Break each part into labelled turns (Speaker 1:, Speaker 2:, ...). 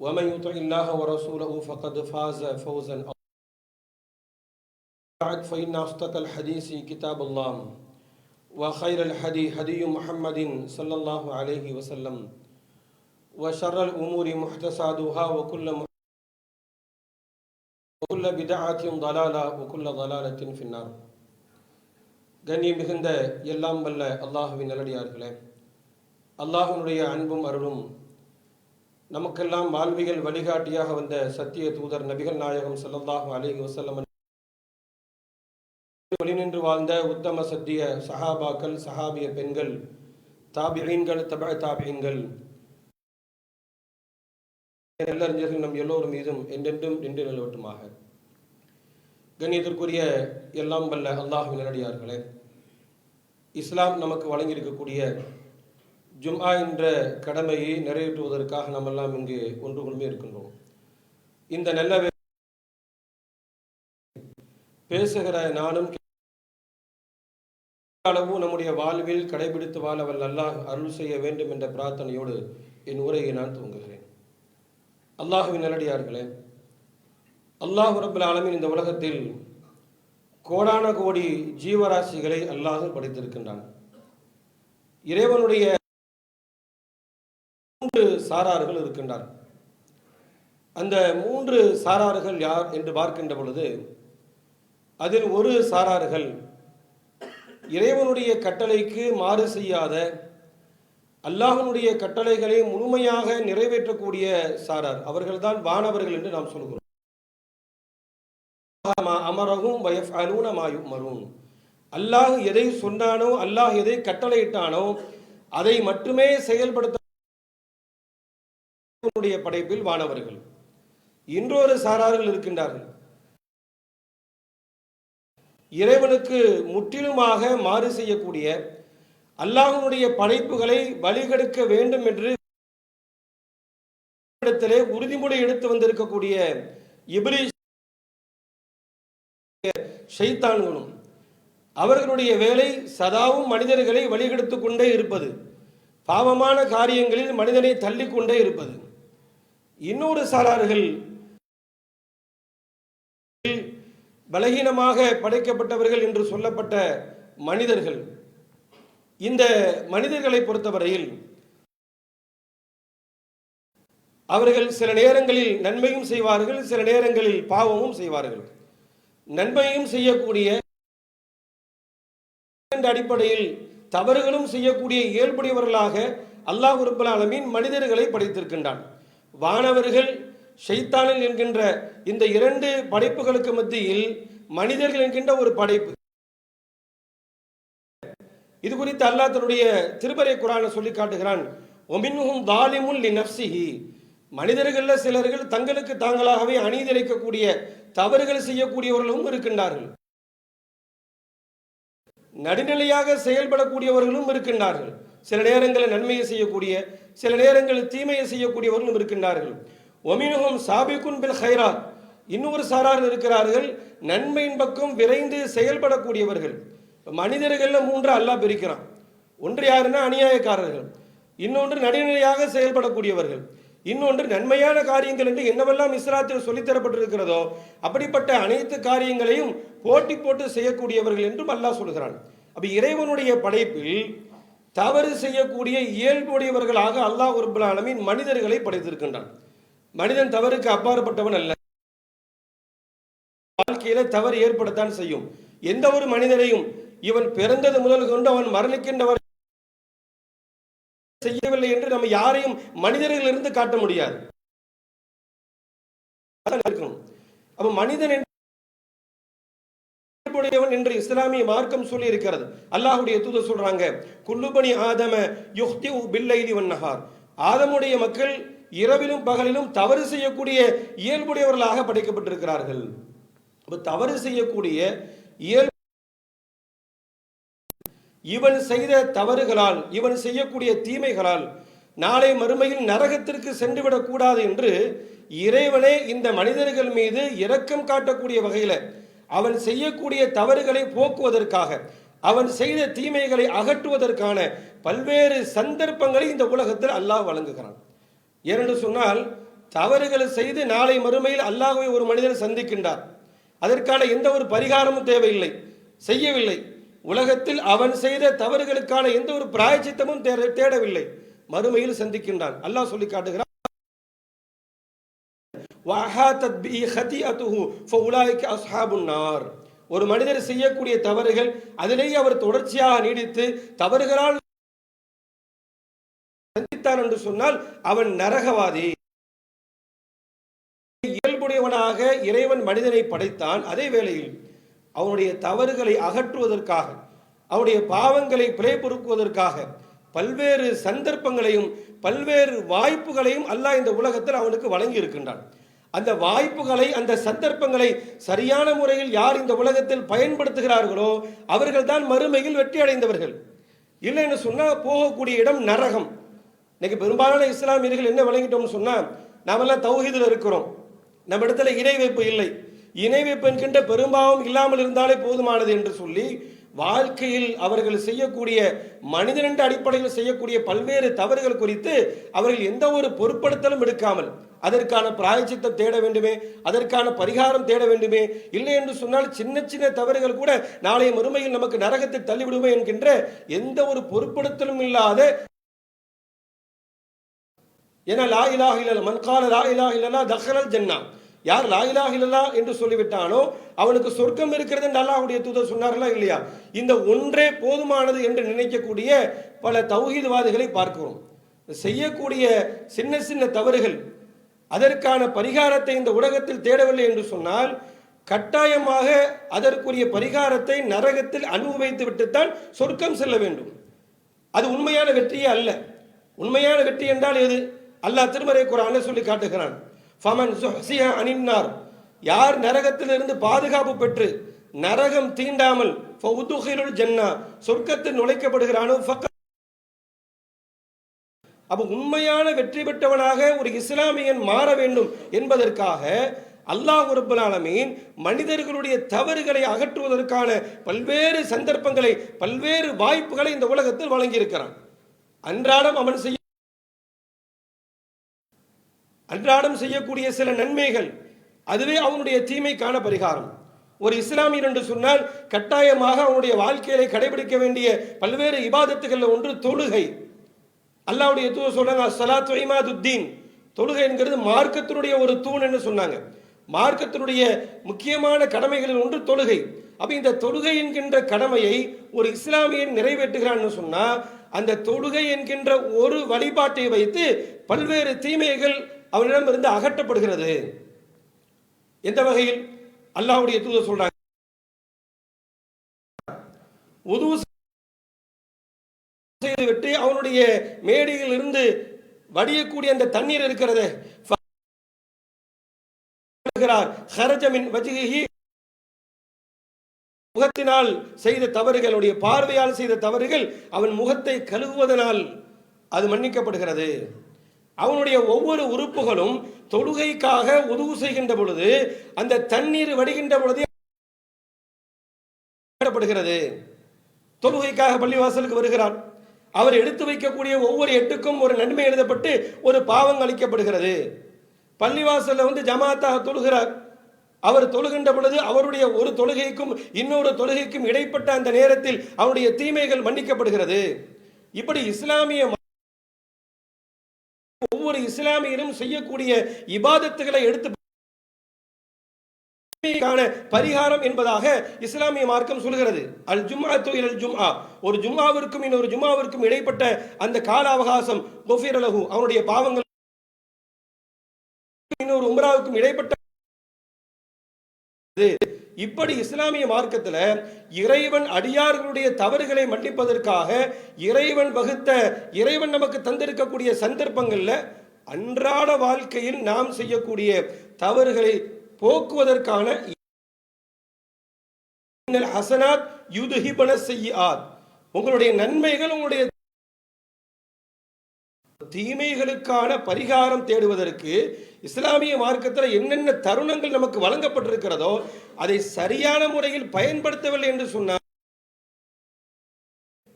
Speaker 1: ومن يطع الله ورسوله فقد فاز فوزا عظيما. بعد فإن أصدق الحديث كتاب الله وخير الحدي هدي محمد صلى الله عليه وسلم وشر الأمور محدثاتها وكل مح- وكل بدعة ضلالة وكل ضلالة في النار கண்ணிய மிகுந்த எல்லாம் வல்ல அல்லாஹுவின் நல்லடியார்களே அல்லாஹ்வினுடைய அன்பும் அருளும் நமக்கெல்லாம் வாழ்வியல் வழிகாட்டியாக வந்த சத்திய தூதர் நபிகள் நாயகம் ஸல்லல்லாஹு அலைஹி வசல்லம் நின்று வாழ்ந்த உத்தம சத்திய சஹாபாக்கள் சஹாபிய பெண்கள் தாபியீன்கள் தப தாபியீன்கள். நல்லறிஞர்கள் நம் எல்லோரும் மீதும் என்றென்றும் நின்று நிலவட்டுமாக. கண்ணியத்திற்குரிய எல்லாம் வல்ல அல்லாஹ் நிலடியார்களே இஸ்லாம் நமக்கு வழங்கியிருக்கக்கூடிய ஜும்ஆ என்ற கடமையை நிறைவேற்றுவதற்காக நாம் எல்லாம் இங்கு ஒன்று கொள்மே இருக்கின்றோம். இந்த நல்ல பேசுகிற நானும் அளவு நம்முடைய வாழ்வில் கடைபிடித்து வாழ அவள் அல்லாஹ் அருள் செய்ய வேண்டும் என்ற பிரார்த்தனையோடு என் உரையை நான் துவங்குகிறேன். அல்லாஹுவின் நல்லடியார்களே அல்லாஹ் ரபுல் ஆலமின் இந்த உலகத்தில் கோடான கோடி ஜீவராசிகளை அல்லாஹ் படைத்திருக்கின்றான். இறைவனுடைய சாரார்கள் இருக்கின்றார். அந்த மூன்று சாரார்கள் யார் என்று பார்க்கின்ற பொழுது அதில் ஒரு சாரார்கள் இறைவனுடைய கட்டளைக்கு மாறு செய்யாத அல்லாஹனுடைய கட்டளைகளை முழுமையாக நிறைவேற்றக்கூடிய சாரார். அவர்கள்தான் வானவர்கள் என்று நாம் சொல்கிறோம். அமரகும் வயஃப் அலூன மாயும் மரும் அல்லாஹ் எதை சொன்னானோ அல்லாஹ் எதை கட்டளையிட்டானோ அதை மட்டுமே செயல்படுத்த இறைவனுடைய படைப்பில் வானவர்கள். இன்றொரு சாரார்கள் இருக்கின்றார்கள். இறைவனுக்கு முற்றிலுமாக மாறு செய்யக்கூடிய அல்லாஹனுடைய படைப்புகளை வழிகெடுக்க வேண்டும் என்று இடத்திலே உறுதிமொழி எடுத்து வந்திருக்கக்கூடிய இப்ரீஸ் ஷைத்தான்களும் அவர்களுடைய வேலை சதாவும் மனிதர்களை வழிகெடுத்துக் கொண்டே இருப்பது. பாவமான காரியங்களில் மனிதனை தள்ளிக்கொண்டே இருப்பது. இன்னொரு சாரார்கள் பலகீனமாக படைக்கப்பட்டவர்கள் என்று சொல்லப்பட்ட மனிதர்கள். இந்த மனிதர்களை பொறுத்தவரையில் அவர்கள் சில நேரங்களில் நன்மையும் செய்வார்கள் சில நேரங்களில் பாவமும் செய்வார்கள். நன்மையும் செய்யக்கூடிய என்ற அடிப்படையில் தவறுகளும் செய்யக்கூடிய இயல்புடையவர்களாக அல்லாஹ் ரப்பல் ஆலமீன் மனிதர்களை படைத்திருக்கின்றான். வானவர்கள் ஷைத்தானில் என்கின்ற இந்த இரண்டு படைப்புகளுக்கு மத்தியில் மனிதர்கள் என்கின்ற ஒரு படைப்பு. இது குறித்து அல்லாஹ் தன்னுடைய திருமறை குரானை சொல்லி காட்டுகிறான். ஒமின்ஹும் தாலிமுல் லி மனிதர்களில் சிலர்கள் தங்களுக்கு தாங்களாகவே அநீதிழைக்கக்கூடிய தவறுகள் செய்யக்கூடியவர்களும் இருக்கின்றார்கள். நடுநிலையாக செயல்படக்கூடியவர்களும் இருக்கின்றார்கள். சில நேரங்களில் நன்மையை செய்யக்கூடிய சில நேரங்களில் தீமையை செய்யக்கூடியவர்களும் இருக்கின்றார்கள். ஒமினுகம் சாபிகுன் பில் ஹைராத் இன்னொரு சாரார் இருக்கிறார்கள். நன்மையின் பக்கம் விரைந்து செயல்படக்கூடியவர்கள். மனிதர்களில் மூன்று அல்லாஹ் பிரிக்கிறான். ஒன்று யாருன்னா அநியாயக்காரர்கள். இன்னொன்று நடுநிலையாக செயல்படக்கூடியவர்கள். இன்னொன்று நன்மையான காரியங்கள் என்று என்னவெல்லாம் இஸ்லாத்தில் சொல்லித்தரப்பட்டிருக்கிறதோ அப்படிப்பட்ட அனைத்து காரியங்களையும் போட்டி போட்டு செய்யக்கூடியவர்கள் என்றும் அல்லாஹ் சொல்கிறான். அப்போ இறைவனுடைய படைப்பில் தவறு செய்யக்கூடிய இயல்புடையவர்களாக அல்லாஹ் உறுப்பில் அலமின் மனிதர்களை படைத்திருக்கின்றான். மனிதன் தவறுக்கு அப்பாற்பட்டவன் அல்ல. வாழ்க்கையில தவறு ஏற்படத்தான் செய்யும். எந்த ஒரு மனிதனையும் இவன் பிறந்தது முதல் கொண்டு அவன் மரணிக்கின்றவர் செய்யவில்லை என்று நம்ம யாரையும் மனிதர்களிலிருந்து காட்ட முடியாது. அப்ப மனிதன் என்று என்று இஸ்லாமிய மார்க்கம் சொல்லி இருக்கிறது அல்லாஹுடைய தூதர் சொல்றாங்க குல்லுபணி ஆதம யுக்தி பில்லைலி வன்னஹார் ஆதமுடைய மக்கள் இரவிலும் பகலிலும் தவறு செய்யக்கூடிய இயல்புடையவர்களாக படைக்கப்பட்டிருக்கிறார்கள். தவறு செய்யக்கூடிய இயல்பு இவன் செய்த தவறுகளால் இவன் செய்யக்கூடிய தீமைகளால் நாளை மறுமையில் நரகத்திற்கு சென்றுவிடக் கூடாது என்று இறைவனே இந்த மனிதர்கள் மீது இரக்கம் காட்டக்கூடிய வகையில் அவன் செய்யக்கூடிய தவறுகளை போக்குவதற்காக அவன் செய்த தீமைகளை அகற்றுவதற்கான பல்வேறு சந்தர்ப்பங்களை இந்த உலகத்தில் அல்லாஹ் வழங்குகிறான். ஏனென்று சொன்னால் தவறுகளை செய்து நாளை மறுமையில் அல்லாஹுவை ஒரு மனிதன் சந்திக்கின்றார் அதற்கான எந்த ஒரு பரிகாரமும் தேவையில்லை செய்யவில்லை. உலகத்தில் அவன் செய்த தவறுகளுக்கான எந்த ஒரு பிராயச்சித்தமும் தேட- தேடவில்லை. மறுமையில் சந்திக்கின்றான். அல்லாஹ் சொல்லி காட்டுகிறான் வஹாத்தத் பி ஹதி அத்துஹு ஃபவுலாய்க்கு அஸ்ஹாபுன் நார். ஒரு மனிதர் செய்யக்கூடிய தவறுகள் அதிலேயே அவர் தொடர்ச்சியாக நீடித்து தவறுகளால் சந்தித்தான் என்று சொன்னால் அவன் நரகவாதி. இயல்புடையவனாக இறைவன் மனிதனை படைத்தான் அதே வேளையில் அவனுடைய தவறுகளை அகற்றுவதற்காக அவனுடைய பாவங்களை பிழை பொறுக்குவதற்காக பல்வேறு சந்தர்ப்பங்களையும் பல்வேறு வாய்ப்புகளையும் அல்லாஹ் இந்த உலகத்தில் அவனுக்கு வழங்கி இருக்கின்றான் அந்த வாய்ப்புகளை அந்த சந்தர்ப்பங்களை சரியான முறையில் யார் இந்த உலகத்தில் பயன்படுத்துகிறார்களோ அவர்கள் தான் மறுமையில் வெற்றி அடைந்தவர்கள். இல்லைன்னு சொன்னால் போகக்கூடிய இடம் நரகம். இன்னைக்கு பெரும்பாலான இஸ்லாமியர்கள் என்ன விளங்கிட்டோம்னு சொன்னால் நாமெல்லாம் தௌஹீதில் இருக்கிறோம். நம்ம இடத்துல இணை வைப்பு இல்லை. இணை வைப்பு என்கின்ற பெரும்பாவம் இல்லாமல் இருந்தாலே போதுமானது என்று சொல்லி வாழ்க்கையில் அவர்கள் செய்யக்கூடிய மனிதனின் அடிப்படையில் செய்யக்கூடிய பல்வேறு தவறுகள் குறித்து அவர்கள் எந்த ஒரு பொருட்படுத்தலும் எடுக்காமல் அதற்கான பிராயச்சித்தம் தேட வேண்டுமே அதற்கான பரிகாரம் தேட வேண்டுமே. இல்லை என்று சொன்னால் சின்ன சின்ன தவறுகள் கூட நாளைய மறுமையில் நமக்கு நரகத்தை தள்ளிவிடுமே என்கின்ற எந்த ஒரு பொருட்படுத்தலும் இல்லாத ஏன்னா லா இலாஹ இல்லல்லா மன் இல்லலா லா ஜன்னா. யார் லாயிலா இல்லலா என்று சொல்லிவிட்டானோ அவனுக்கு சொர்க்கம் இருக்கிறது என்று அல்லாஹுடைய தூதர் சொன்னார்களா இல்லையா? இந்த ஒன்றே போதுமானது என்று நினைக்கக்கூடிய பல தௌஹீத்வாதிகளை பார்க்கிறோம். செய்யக்கூடிய சின்ன சின்ன தவறுகள் அதற்கான பரிகாரத்தை இந்த உலகத்தில் தேடவில்லை என்று சொன்னால் கட்டாயமாக அதற்குரிய பரிகாரத்தை நரகத்தில் அனுபவித்து விட்டுத்தான் சொர்க்கம் செல்ல வேண்டும். அது உண்மையான வெற்றியே அல்ல. உண்மையான வெற்றி என்றால் எது? அல்லாஹ் திருமறை குரான் சொல்லி காட்டுகிறான். ஃபமன் சுஹ்சிய அனின்னார். யார் நரகத்திலிருந்து பாதுகாப்பு பெற்று நரகம் தீண்டாமல் ஜென்னா ஜன்னா சொர்க்கத்தில் நுழைக்கப்படுகிறானோ அப்போ உண்மையான வெற்றி பெற்றவனாக ஒரு இஸ்லாமியன் மாற வேண்டும் என்பதற்காக அல்லாஹ் ரப்பல் மனிதர்களுடைய தவறுகளை அகற்றுவதற்கான பல்வேறு சந்தர்ப்பங்களை பல்வேறு வாய்ப்புகளை இந்த உலகத்தில் வழங்கியிருக்கிறான். அன்றாடம் அவன் செய்ய அன்றாடம் செய்யக்கூடிய சில நன்மைகள் அதுவே அவனுடைய தீமைக்கான பரிகாரம். ஒரு இஸ்லாமியர் என்று சொன்னால் கட்டாயமாக அவனுடைய வாழ்க்கையை கடைபிடிக்க வேண்டிய பல்வேறு இபாதத்துகளில் ஒன்று தொழுகை. அல்லாவுடைய தூதர் சொல்றாங்க சலாத்து இமாதுத்தீன். தொழுகை என்கிறது மார்க்கத்தினுடைய ஒரு தூண் என்று சொன்னாங்க. மார்க்கத்தினுடைய முக்கியமான கடமைகளில் ஒன்று தொழுகை. அப்போ இந்த தொழுகை என்கின்ற கடமையை ஒரு இஸ்லாமியன் நிறைவேற்றுகிறான்னு சொன்னா அந்த தொழுகை என்கின்ற ஒரு வழிபாட்டை வைத்து பல்வேறு தீமைகள் அவனிடமிருந்து அகற்றப்படுகிறது. எந்த வகையில்? அல்லாவுடைய தூதர் சொல்றாங்க உது செய்துவிட்டு அவனுடைய மேடையில் இருந்து வடியக்கூடிய அந்த தண்ணீர் இருக்கிறது. ஹரஜமின் வஜிகி முகத்தினால் செய்த தவறுகளுடைய பார்வையால் செய்த தவறுகள் அவன் முகத்தை கழுவுவதனால் அது மன்னிக்கப்படுகிறது. அவனுடைய ஒவ்வொரு உறுப்புகளும் தொழுகைக்காக உதவு செய்கின்ற பொழுது அந்த தண்ணீர் வடிகின்ற பொழுது தொழுகைக்காக பள்ளிவாசலுக்கு வருகிறான். அவர் எடுத்து வைக்கக்கூடிய ஒவ்வொரு எட்டுக்கும் ஒரு நன்மை எழுதப்பட்டு ஒரு பாவம் அளிக்கப்படுகிறது. பள்ளிவாசல்ல வந்து ஜமாத்தாக தொழுகிறார். அவர் தொழுகின்ற பொழுது அவருடைய ஒரு தொழுகைக்கும் இன்னொரு தொழுகைக்கும் இடைப்பட்ட அந்த நேரத்தில் அவருடைய தீமைகள் மன்னிக்கப்படுகிறது. இப்படி இஸ்லாமிய ஒவ்வொரு இஸ்லாமியரும் செய்யக்கூடிய இபாதத்துகளை எடுத்து பரிகாரம் என்பதாக இஸ்லாமிய மார்க்கம் சொல்கிறது. அல் ஜும்ஆ துயில் ஜும்ஆ. ஒரு ஜும்மாவிற்கும் இன்னொரு ஜும்மாவிற்கும் இடைப்பட்ட அந்த கால அவகாசம் குஃபிர் லஹு அவனுடைய பாவங்கள் இன்னொரு உம்ராவுக்கும் இடைப்பட்ட இப்படி இஸ்லாமிய மார்க்கத்தில் இறைவன் அடியார்களுடைய தவறுகளை மன்னிப்பதற்காக இறைவன் வகுத்த இறைவன் நமக்கு தந்திருக்கக்கூடிய சந்தர்ப்பங்களில் அன்றாட வாழ்க்கையில் நாம் செய்யக்கூடிய தவறுகளை போக்குவதற்கான அசனாத் ஹசனாத் யுதுஹிபன செய்யாத் உங்களுடைய நன்மைகள் உங்களுடைய தீமைகளுக்கான பரிகாரம் தேடுவதற்கு இஸ்லாமிய மார்க்கத்தில் என்னென்ன தருணங்கள் நமக்கு வழங்கப்பட்டிருக்கிறதோ அதை சரியான முறையில் பயன்படுத்தவில்லை என்று சொன்னால்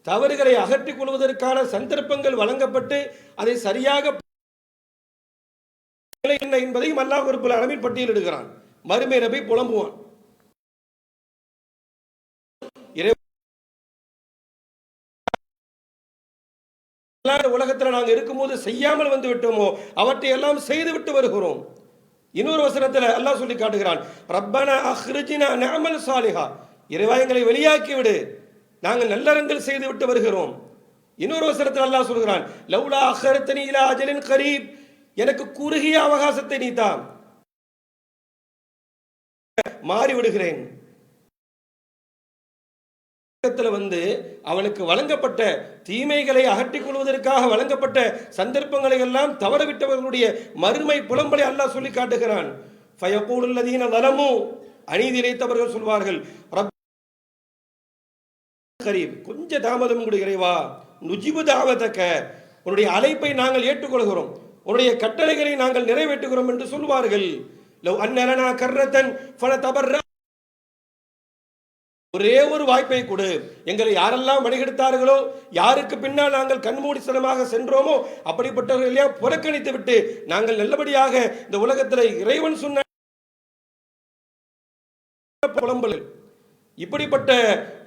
Speaker 1: தவறுகளை அகற்றிக் கொள்வதற்கான சந்தர்ப்பங்கள் வழங்கப்பட்டு அதை சரியாக என்பதையும் அல்லாஹ் ஒரு அளவில் பட்டியலிடுகிறான் மறுமை நபி புலம்புவான். உலகத்தில் நாங்கள் இருக்கும்போது செய்யாமல் வந்து விட்டோமோ அவற்றை எல்லாம் செய்து விட்டு வருகிறோம். இன்னொரு வசனத்தில் அல்லாஹ் சொல்லி காட்டுகிறான் ரப்பன அஹ்ரிஜினா நஅமல் சாலிஹா. இறைவா எங்களை வெளியாக்கி விடு நாங்கள் நல்லறங்கள் செய்து விட்டு வருகிறோம். இன்னொரு வசனத்தில் அல்லாஹ் சொல்கிறான் லவ்லா அஹ்ரத்தனி இலா அஜலின் கரீப். எனக்கு குறுகிய அவகாசத்தை நீ தான் மாறி விடுகிறேன். வந்து அவனுக்கு வழங்கப்பட்ட தீமைகளை அகற்றிக் கொள்வதற்காக வழங்கப்பட்ட சந்தர்ப்பங்களை எல்லாம் தவறவிட்டவர்களுடைய மறுமை புலம்பலை அல்லாஹ் சொல்லி காட்டுகிறான். ஃபயகூலுல்லதீன வலமு அநீதி இழைத்தவர்கள் சொல்வார்கள் கொஞ்சம் கரீப் கொஞ்ச தாமதம் கூட இறைவா. நுஜிபு தாவதக்க உன்னுடைய அழைப்பை நாங்கள் ஏற்றுக்கொள்கிறோம். உன்னுடைய கட்டளைகளை நாங்கள் நிறைவேற்றுகிறோம் என்று சொல்வார்கள் லவ் கர்ரத்தன் பல தபர்ர ஒரே ஒரு வாய்ப்பை கொடு. எங்களை யாரெல்லாம் வழிகெடுத்தார்களோ யாருக்கு பின்னால் நாங்கள் கண்மூடித்தனமாக சென்றோமோ அப்படிப்பட்டவர்கள் எல்லாம் புறக்கணித்து விட்டு நாங்கள் நல்லபடியாக இந்த உலகத்தில் இறைவன் சொன்ன புலம்பல் இப்படிப்பட்ட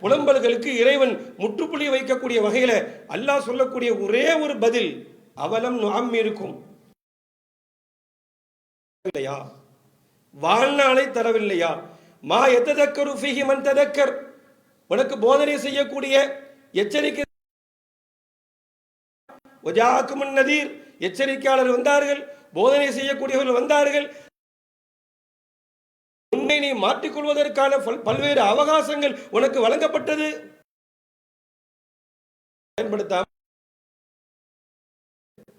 Speaker 1: புலம்பல்களுக்கு இறைவன் முற்றுப்புள்ளி வைக்கக்கூடிய வகையில் அல்லாஹ் சொல்லக்கூடிய ஒரே ஒரு பதில் அவலம் நாம் இருக்கும். இல்லையா வாழ்நாளை தரவில்லையா? மா எத்ததக்கரு ஃபிஹி மன் ததக்கர். உனக்கு போதனை செய்யக்கூடிய எச்சரிக்கை ஒஜாக்குமன் நதீர். எச்சரிக்கையாளர் வந்தார்கள் போதனை செய்யக்கூடியவர்கள் வந்தார்கள். உன்னை நீ மாற்றிக்கொள்வதற்கான பல்வேறு அவகாசங்கள் உனக்கு வழங்கப்பட்டது. பயன்படுத்தாம.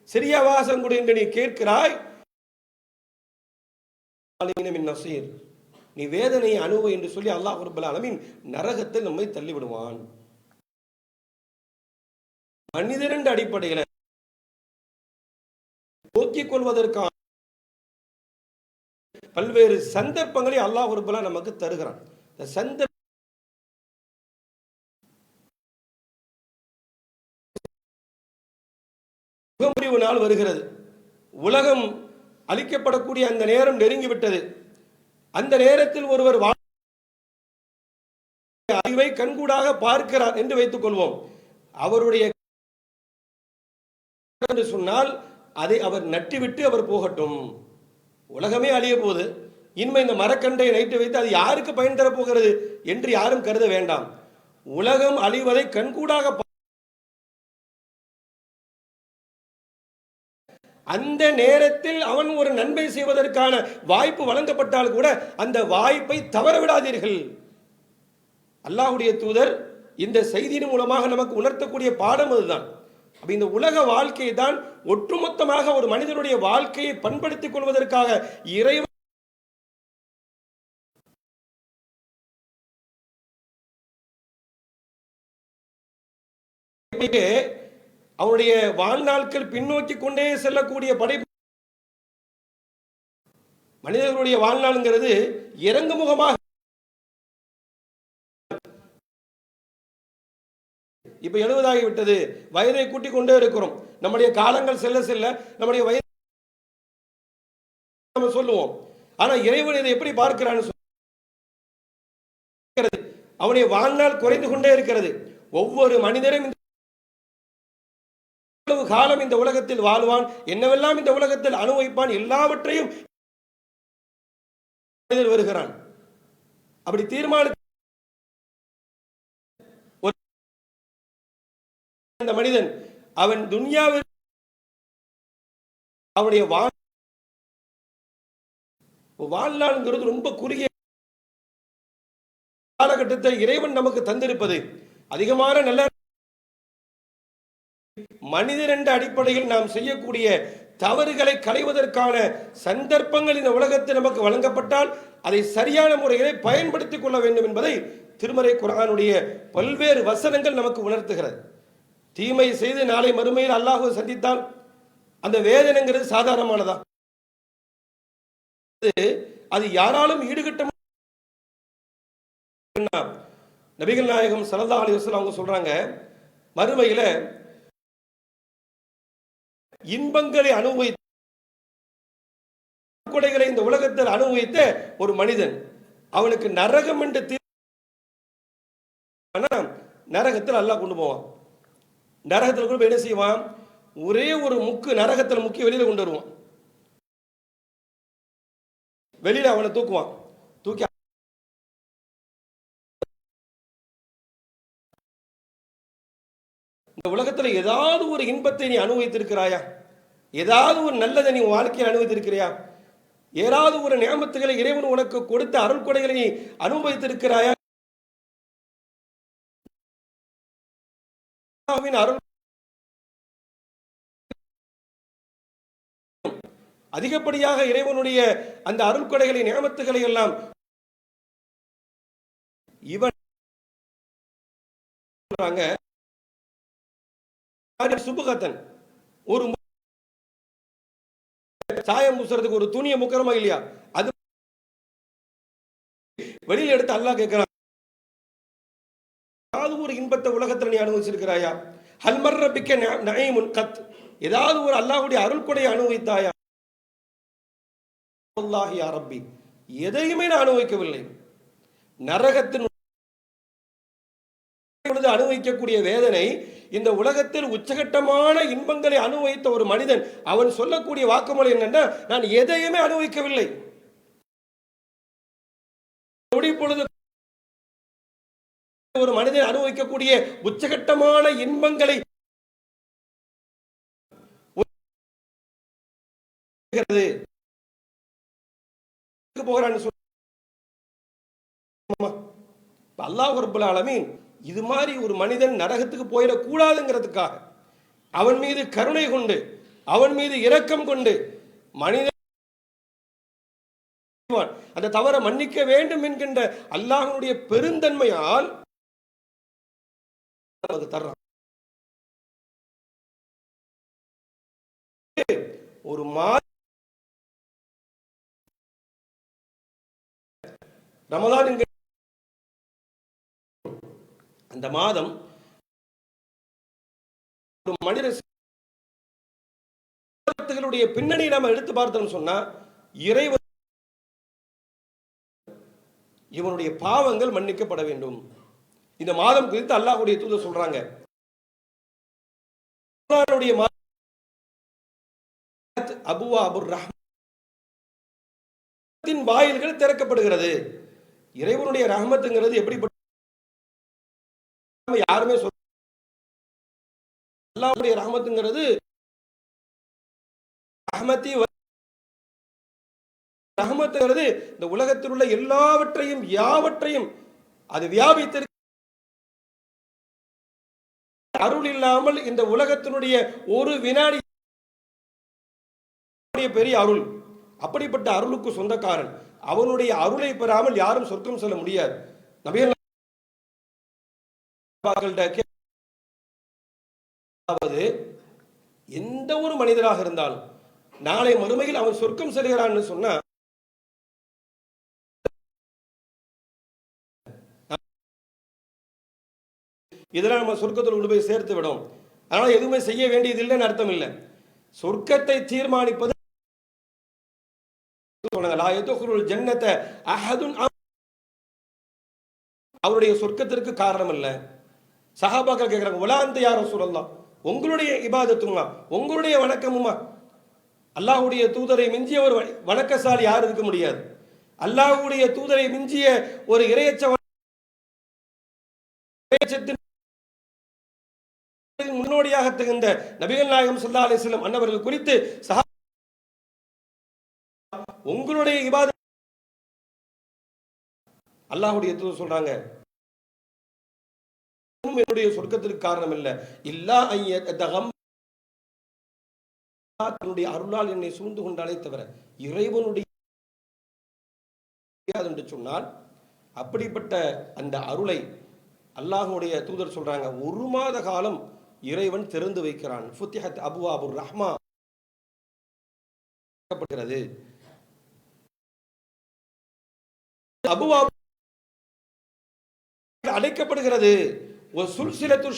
Speaker 1: சிறிய வாசம் கொடு என்று நீ கேட்கிறாய். நசீர் நீ வேதனையை அணுவு என்று சொல்லி அல்லாஹ் ரப்பல் ஆலமீன் நரகத்தில் நம்மை தள்ளிவிடுவான். மனிதரண்டு அடிப்படையில் போக்கிக் கொள்வதற்கான பல்வேறு சந்தர்ப்பங்களை அல்லாஹ் ரப்பல் நமக்கு தருகிறான். இந்த சந்தர்ப்ப முகமுறிவு நாள் வருகிறது. உலகம் அழிக்கப்படக்கூடிய அந்த நேரம் நெருங்கிவிட்டது. அந்த நேரத்தில் ஒருவர் அறிவை கண்கூடாக பார்க்கிறார் என்று வைத்துக் கொள்வோம். அவருடைய என்று சொன்னால் அதை அவர் நட்டிவிட்டு அவர் போகட்டும். உலகமே அழிய போகுது. இன்மை இந்த மரக்கண்டை நைட்டு வைத்து அது யாருக்கு பயன் தரப் போகிறது என்று யாரும் கருத வேண்டாம். உலகம் அழிவதை கண்கூடாக அந்த நேரத்தில் அவன் ஒரு நன்மை செய்வதற்கான வாய்ப்பு வழங்கப்பட்டால் கூட அந்த வாய்ப்பை தவற விடாதீர்கள் அல்லாஹுடைய தூதர் இந்த செய்தியின் மூலமாக நமக்கு உணர்த்தக்கூடிய பாடம் அதுதான். அப்ப இந்த உலக வாழ்க்கையை தான் ஒட்டுமொத்தமாக ஒரு மனிதனுடைய வாழ்க்கையை பண்படுத்திக் கொள்வதற்காக இறைவன் அவனுடைய வாழ்நாட்கள் பின்னோக்கி கொண்டே செல்லக்கூடிய படைப்பு மனிதர்களுடைய வாழ்நாளுங்கிறது இறங்கு முகமாக இப்ப எழுபதாகி விட்டது வயதை கூட்டிக் கொண்டே இருக்கிறோம். நம்முடைய காலங்கள் செல்ல செல்ல நம்முடைய வயது நம்ம சொல்லுவோம். ஆனா இறைவன் இதை எப்படி பார்க்கிறான்னு அவனுடைய வாழ்நாள் குறைந்து கொண்டே இருக்கிறது. ஒவ்வொரு மனிதரும் இந்த காலம் இந்த உலகத்தில் வாழ்வான் என்னவெல்லாம் இந்த உலகத்தில் அனுபவிப்பான் எல்லாவற்றையும் வருகிறான். அப்படி தீர்மானி இந்த மனிதன் அவன் துன்யாவில் அவனுடைய வாழ்நாள்ங்கிறது ரொம்ப குறுகிய காலகட்டத்தை இறைவன் நமக்கு தந்திருப்பது அதிகமான நல்ல மனிதர் என்ற அடிப்படையில் நாம் செய்யக்கூடிய தவறுகளை களைவதற்கான சந்தர்ப்பங்கள் இந்த உலகத்தில் நமக்கு வழங்கப்பட்டால் அதை சரியான முறையிலே பயன்படுத்திக் கொள்ள வேண்டும் என்பதை திருமறை குரானுடைய பல்வேறு வசனங்கள் நமக்கு உணர்த்துகிறது. தீமை செய்து நாளை மறுமையில் அல்லாஹு சந்தித்தால் அந்த வேதனைங்கிறது சாதாரணமானதா அது- அது யாராலும் ஈடுகட்ட நபிகள் நாயகம் சரதா அலி அவங்க சொல்றாங்க மறுமையில இன்பங்களை அனுபவித்து கொடைகளை இந்த உலகத்தில் அனுபவித்த ஒரு மனிதன். அவனுக்கு நரகம் என்று நரகத்தில் அல்லா கொண்டு போவான். நரகத்தில் கூட என்ன செய்வான்? ஒரே ஒரு முக்கு நரகத்தில் முக்கிய வெளியில கொண்டு வருவான். வெளியில அவனை தூக்குவான். இந்த உலகத்துல ஏதாவது ஒரு இன்பத்தை நீ அனுபவித்திருக்கிறாயா? ஏதாவது ஒரு நல்லதை நீ வாழ்க்கையில் அனுபவித்திருக்கிறியா? ஏதாவது ஒரு நியமத்துகளை இறைவன் உனக்கு கொடுத்த அருள் கொடைகளை நீ அனுபவித்திருக்கிறாயா? அருள் அதிகப்படியாக இறைவனுடைய அந்த அருள் கொடைகளை நியமத்துகளை எல்லாம் இவன் சொல்றாங்க சுபகத்தன். ஒரு சாயம் பூசுறதுக்கு ஒரு துணியை முக்கரமா இல்லையா? அது வெளியில எடுத்து அல்லாஹ் கேட்கிறான் ஏதாவது ஒரு இன்பத்தை உலகத்தில் நீ அனுபவிச்சிருக்கிறாயா? ஹல்மர் பிக்க நயமுன் கத். ஏதாவது ஒரு அல்லாஹுடைய அருள் கொடையை அனுபவித்தாயா? அல்லாஹி அரபி எதையுமே நான் அனுபவிக்கவில்லை. நரகத்தின் அனுபவிக்கக்கூடிய வேதனை இந்த உலகத்தில் உச்சகட்டமான இன்பங்களை அனுபவித்த ஒரு மனிதன் அவன் சொல்லக்கூடிய வாக்குமூலம் என்னன்னா நான் எதையுமே அனுபவிக்கவில்லை. பொழுது ஒரு மனிதன் அனுபவிக்கக்கூடிய உச்சகட்டமான இன்பங்களை போகிறான்னு சொல்லி அல்லாஹ் ரபுல் ஆலமீன் இது மாதிரி ஒரு மனிதன் நரகத்துக்கு போயிடக்கூடாதுங்கிறதுக்காக அவன் மீது கருணை கொண்டு அவன் மீது இரக்கம் கொண்டு மனிதன் அந்த தவறை மன்னிக்க வேண்டும் என்கின்ற அல்லாஹனுடைய பெருந்தன்மையால் நமக்கு தர்றான் ஒரு மா ரமதான் என்கிற அந்த மாதம் ஒரு மனிதர்களுடைய பின்னணி எடுத்து பார்த்தோம்னு சொன்னா இறைவன் இவனுடைய பாவங்கள் மன்னிக்கப்பட வேண்டும். இந்த மாதம் குறித்து அல்லாஹுடைய தூதர் சொல்றாங்க. அபுவா அபுர் ரஹ்மத்தின் வாயில்கள் திறக்கப்படுகிறது. இறைவனுடைய ரஹமத்துங்கிறது எப்படிப்பட்ட யாருமே சொல்ல அல்லாஹ்வுடைய ரஹமத்துங்கிறது ரஹமத்தி ரஹமத்துங்கிறது இந்த உலகத்தில் உள்ள எல்லாவற்றையும் யாவற்றையும் அது வியாபித்திருக்க அருள் இல்லாமல் இந்த உலகத்தினுடைய ஒரு வினாடி பெரிய அருள். அப்படிப்பட்ட அருளுக்கு சொந்தக்காரன். அவனுடைய அருளை பெறாமல் யாரும் சொர்க்கம் செல்ல முடியாது. நபிகள் அதாவது எந்த ஒரு மனிதராக இருந்தாலும் நாளை மறுமையில் அவன் சொர்க்கம் செல்கிறான்னு சொன்னா இதெல்லாம் நம்ம சொர்க்கத்தில் கொண்டு போய் சேர்த்து விடும். அதனால எதுவுமே செய்ய வேண்டியது இல்லைன்னு அர்த்தம் இல்லை. சொர்க்கத்தை தீர்மானிப்பது ஜன்னத்தை அவருடைய சொர்க்கத்திற்கு காரணம் இல்ல. சஹாபாக்கள் கேட்குறாங்க உலாந்து யாரும் சொல்லலாம் உங்களுடைய இபாதத்துமா? உங்களுடைய வணக்கமுமா? அல்லாஹ்வுடைய தூதரை மிஞ்சிய ஒரு வணக்கசாலி யாரும் இருக்க முடியாது. அல்லாஹ்வுடைய தூதரை மிஞ்சிய ஒரு இறையச்ச முன்னோடியாக திகழ்ந்த நபிகள் நாயகம் சல்லா அலைஹி அன்னவர்கள் குறித்து சஹா உங்களுடைய இபாத அல்லாஹ்வுடைய தூதர் சொல்றாங்க என்னுடைய சொர்க்கத்திற்கு காரணம் இல்லை இல்லா ஐய தகம் தன்னுடைய அருளால் என்னை சூழ்ந்து கொண்டாலே தவிர இறைவனுடைய என்று சொன்னால் அப்படிப்பட்ட அந்த அருளை அல்லாஹுடைய தூதர் சொல்றாங்க. ஒரு மாத காலம் இறைவன் திறந்து வைக்கிறான். ஃபுத்திஹத் அபுவாபுர் ரஹ்மா. ப்படுகிறது அபுவா அடைக்கப்படுகிறது ஒரு சுல்சிலத்து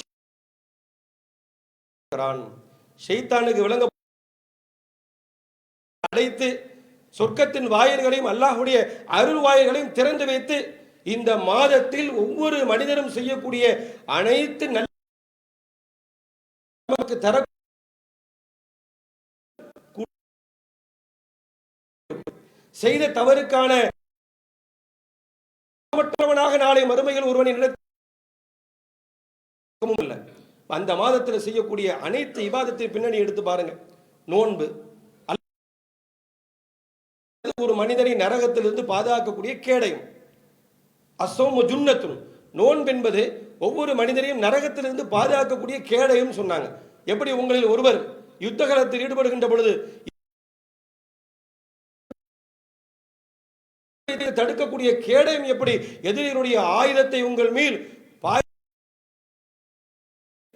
Speaker 1: ஷைத்தானுக்கு விளங்க அடைத்து சொர்க்கத்தின் வாயில்களையும் அல்லாஹுடைய அருள் வாயில்களையும் திறந்து வைத்து இந்த மாதத்தில் ஒவ்வொரு மனிதரும் செய்யக்கூடிய அனைத்து நல்ல நமக்கு தர செய்த தவறுக்கான மற்றவனாக நாளை மறுமைகள் ஒருவனை இல்லை. அந்த மாதத்தில் செய்யக்கூடிய அனைத்து இபாதத்தின் பின்னணி எடுத்து பாருங்க. நோன்பு ஒரு மனிதனை நரகத்திலிருந்து பாதுகாக்கக்கூடிய கேடயம். அசோம ஜுன்னத்தும் நோன்பு என்பது ஒவ்வொரு மனிதனையும் நரகத்திலிருந்து பாதுகாக்கக்கூடிய கேடயம் சொன்னாங்க. எப்படி உங்களில் ஒருவர் யுத்த காலத்தில் ஈடுபடுகின்ற பொழுது தடுக்கக்கூடிய கேடயம் எப்படி? எதிரியுடைய ஆயுதத்தை உங்கள் மீல்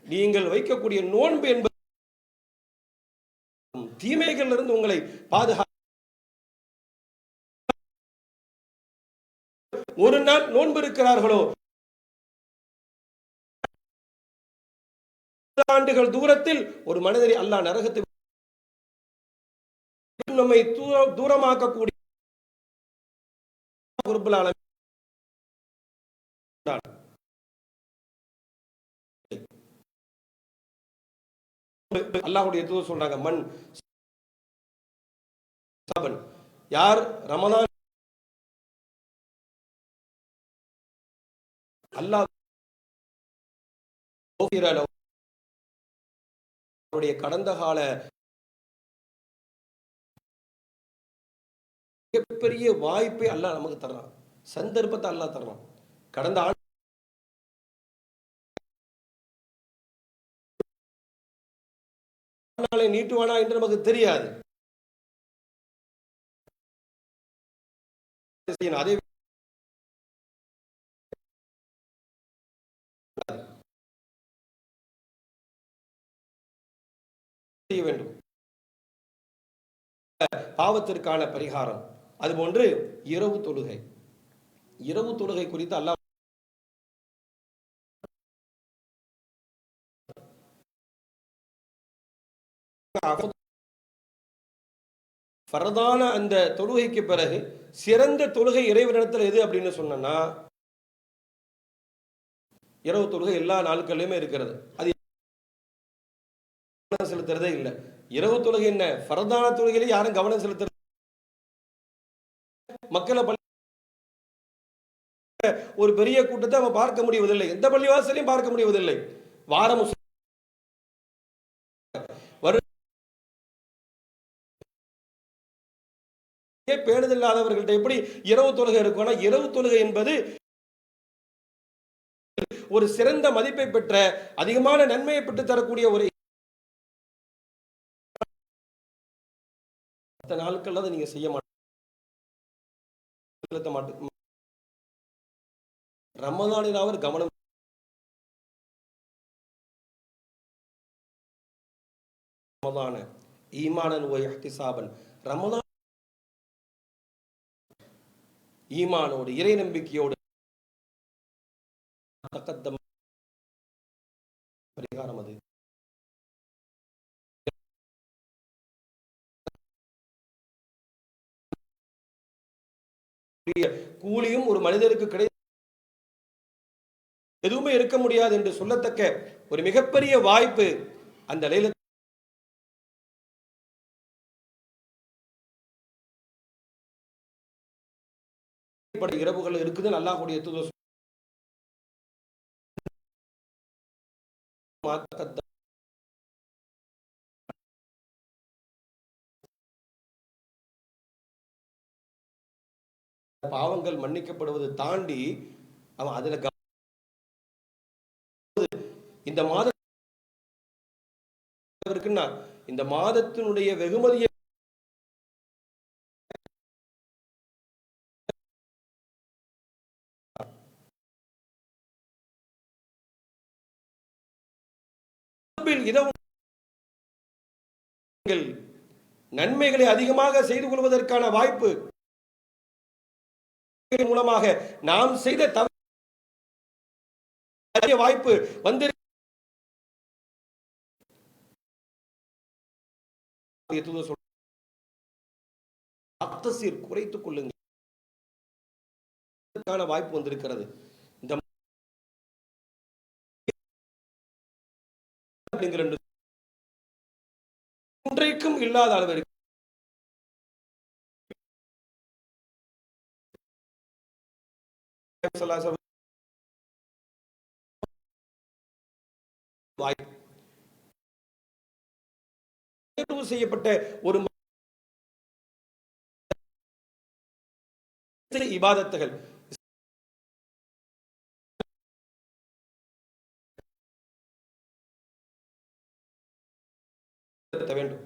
Speaker 1: நீங்கள் வைக்கக்கூடிய நோன்பு என்பது தீமைகள் இருந்து உங்களை பாதுகா ஒரு நாள் நோன்பு இருக்கிறார்களோ? ஆண்டுகள் தூரத்தில் ஒரு மனிதரை அல்லா நரகத்தை நம்மை தூரமாக்கக்கூடிய ரப்புல் அல்லாஹுடைய தூதர் சொல்றாங்க மண் சபன். யார் ரமதான் அல்லாஹ் அவருடைய கடந்த கால மிகப்பெரிய வாய்ப்பை அல்லாஹ் நமக்கு தர்றான். சந்தர்ப்பத்தை அல்லாஹ் தர்றான். கடந்த ஆண்டு நாளை நீட்டுவானா என்று நமக்கு தெரியாது. அதே செய்ய வேண்டும். பாவத்திற்கான பரிகாரம். அதுபோன்று இரவு தொழுகை. இரவு தொழுகை குறித்து அல்லாஹ் பரதான அந்த தொழுகைக்கு பிறகு சிறந்த தொழுகை இறைவனிடத்தில் எது அப்படின்னு சொன்னா இரவு தொழுகை எல்லா நாட்களிலுமே இருக்கிறது. அது கவனம் செலுத்துறதே இல்லை. இரவு தொழுகை என்ன? பரதான தொழுகையில யாரும் கவனம் செலுத்துறது மக்களை பள்ளி ஒரு பெரிய கூட்டத்தை அவன் பார்க்க முடிவதில்லை. எந்த பள்ளிவாசலையும் பார்க்க முடிவதில்லை. வாரம் வரு பேணுதல்லாதவர்கள்ட்ட எப்படி இரவு தொழுகை இருக்கும்னா இரவு தொழுகை என்பது ஒரு சிறந்த மதிப்பை பெற்ற அதிகமான நன்மையை பெற்று தரக்கூடிய ஒரு மற்ற நாட்கள்ல அதை நீங்க செய்ய மாட்டீங்க. ரமதானில் அவர் கவனம் ரமதான ஈமானன் ஓய் அஹ்திசாபன் ரமதான் ஈமானோடு இறை நம்பிக்கையோடு தக்கத்தம் பரிகாரம் அது. கூலியும் ஒரு மனிதருக்கு கிடை எதுவுமே இருக்க முடியாது என்று சொல்லத்தக்க ஒரு மிகப்பெரிய வாய்ப்பு அந்த லைல இரவுகள் இருக்குதுன்னு அல்லாஹுடைய தூதர் பாவங்கள் மன்னிக்கப்படுவது தாண்டி அவன் அதுல இந்த மாதம் இந்த மாதத்தினுடைய வெகுமதியை இரவு நன்மைகளை அதிகமாக செய்து கொள்வதற்கான வாய்ப்பு மூலமாக நாம் செய்த தவறு வாய்ப்பு வந்து அத்தசீர் குறைத்துக் கொள்ளுங்கள். அதற்கான வாய்ப்பு வந்திருக்கிறது. அப்படிங்கிற ரெண்டு இன்றைக்கும் இல்லாத அளவிற்கு தேர்வு செய்யப்பட்ட ஒரு இபாதத்துகள். செலுத்த வேண்டும்.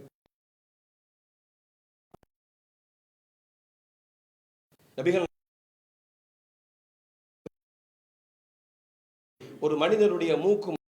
Speaker 1: நபிகள் ஒரு மனிதனுடைய மூக்கும்